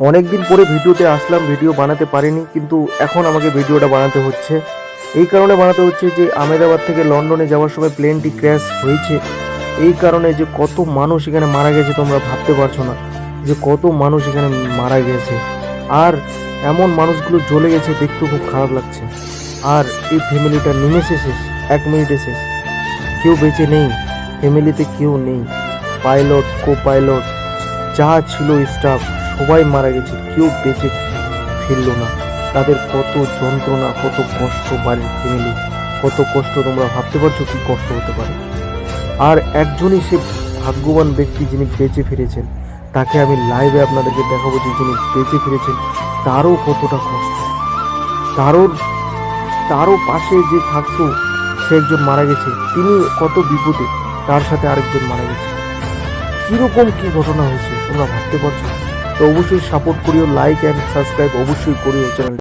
অনেক দিন পরে ভিডিওতে আসলাম, ভিডিও বানাতে পারিনি, কিন্তু এখন আমাকে ভিডিওটা বানাতে হচ্ছে। এই কারণে বানাতে হচ্ছে যে আমেদাবাদ থেকে লন্ডনে যাওয়ার সময় প্লেনটি ক্র্যাশ হয়েছে। এই কারণে যে কত মানুষ এখানে মারা গেছে তোমরা ভাবতে পারছ না, যে কত মানুষ এখানে মারা গেছে। আর এমন মানুষগুলো জ্বলে গেছে, দেখতে খুব খারাপ লাগছে। আর এই ফ্যামিলিটা নিমেষে শেষ, এক মিনিটে শেষ। কেউ বেঁচে নেই, ফ্যামিলিতে কেউ নেই। পাইলট কো পাইলট যা ছিল স্টাফ। সবাই মারা গেছে, কেউ বেঁচে ফিরলো না। তাদের কত যন্ত্রণা, কত কষ্ট বাড়ির ফ্যামিলি কত কষ্ট তোমরা ভাবতে পারছ কি কষ্ট হতে পারে? আর একজনই সে ভাগ্যবান ব্যক্তি যিনি বেঁচে ফিরেছেন, তাকে আমি লাইভে আপনাদেরকে দেখাবো যে যিনি বেঁচে ফিরেছেন, তারও কতটা কষ্ট। তারও তারও পাশে যে থাকতো, সে একজন মারা গেছে। তিনি কত বিপদে, তার সাথে আরেকজন মারা গেছে। কীরকম কী ঘটনা হয়েছে, তোমরা ভাবতে পারছ? তো অবশ্যই সাপোর্ট করিও লাইক অ্যান্ড সাবস্ক্রাইব অবশ্যই করিও চ্যানেল